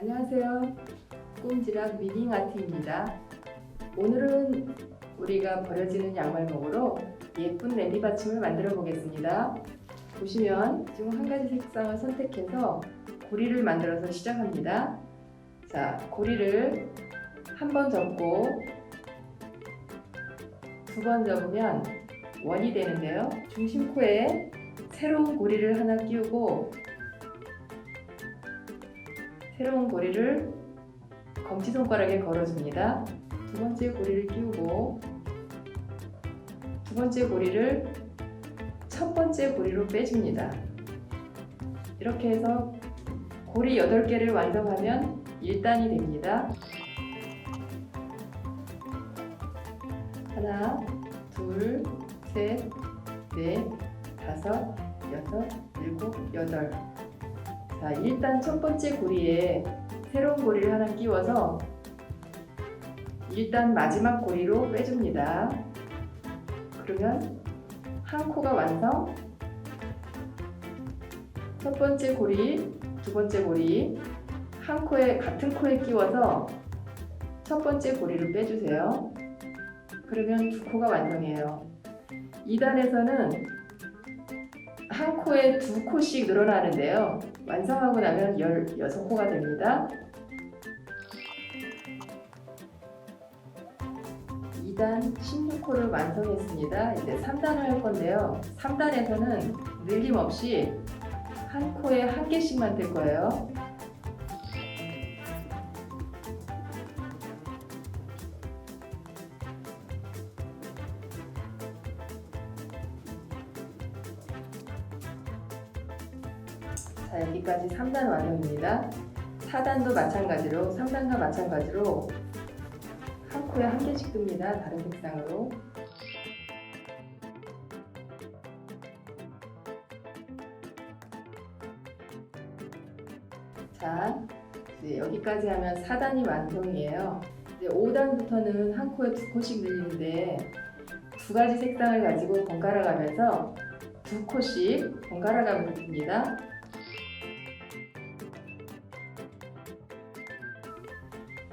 안녕하세요. 꿈지락 위닝 아트입니다. 오늘은 우리가 버려지는 양말목으로 예쁜 랜디 받침을 만들어 보겠습니다. 보시면 지금 한 가지 색상을 선택해서 고리를 만들어서 시작합니다. 자, 고리를 한 번 접고 두 번 접으면 원이 되는데요. 중심코에 새로운 고리를 하나 끼우고 새로운 고리를 검지손가락에 걸어줍니다. 두 번째 고리를 끼우고 두 번째 고리를 첫 번째 고리로 빼줍니다. 이렇게 해서 고리 8개를 완성하면 1단이 됩니다. 하나, 둘, 셋, 넷, 다섯, 여섯, 일곱, 여덟. 자, 일단 첫 번째 고리에 새로운 고리를 하나 끼워서 일단 마지막 고리로 빼줍니다. 그러면 한 코가 완성. 첫 번째 고리, 두 번째 고리, 한 코에 같은 코에 끼워서 첫 번째 고리를 빼주세요. 그러면 두 코가 완성이에요. 2단에서는 한 코에 두 코씩 늘어나는데요. 완성하고 나면 16코가 됩니다. 2단 16코를 완성했습니다. 이제 3단을 할 건데요. 3단에서는 늘림없이 한 코에 한 개씩만 뜰 거예요. 자, 여기까지 3단 완성입니다. 4단도 마찬가지로 3단과 마찬가지로 한 코에 한 개씩 뜹니다. 다른 색상으로. 자, 이제 여기까지 하면 4단이 완성이에요. 이제 5단부터는 한 코에 두 코씩 늘리는데 두 가지 색상을 가지고 번갈아 가면서 두 코씩 번갈아 가면 됩니다.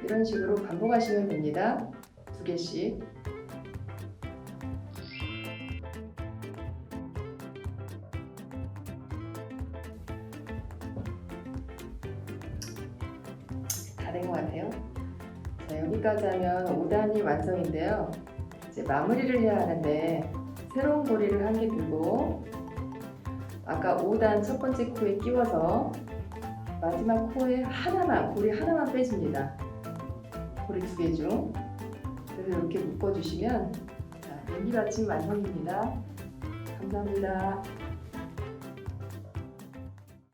이런 식으로 반복하시면 됩니다. 두 개씩. 다 된 것 같아요. 자, 여기까지 하면 5단이 완성인데요. 이제 마무리를 해야 하는데 새로운 고리를 한 개 들고 아까 5단 첫 번째 코에 끼워서 마지막 코에 하나만 고리 하나만 빼줍니다. 고리 두 개 중. 그래서 이렇게 묶어주시면 자, 연기 받침 완성입니다. 감사합니다.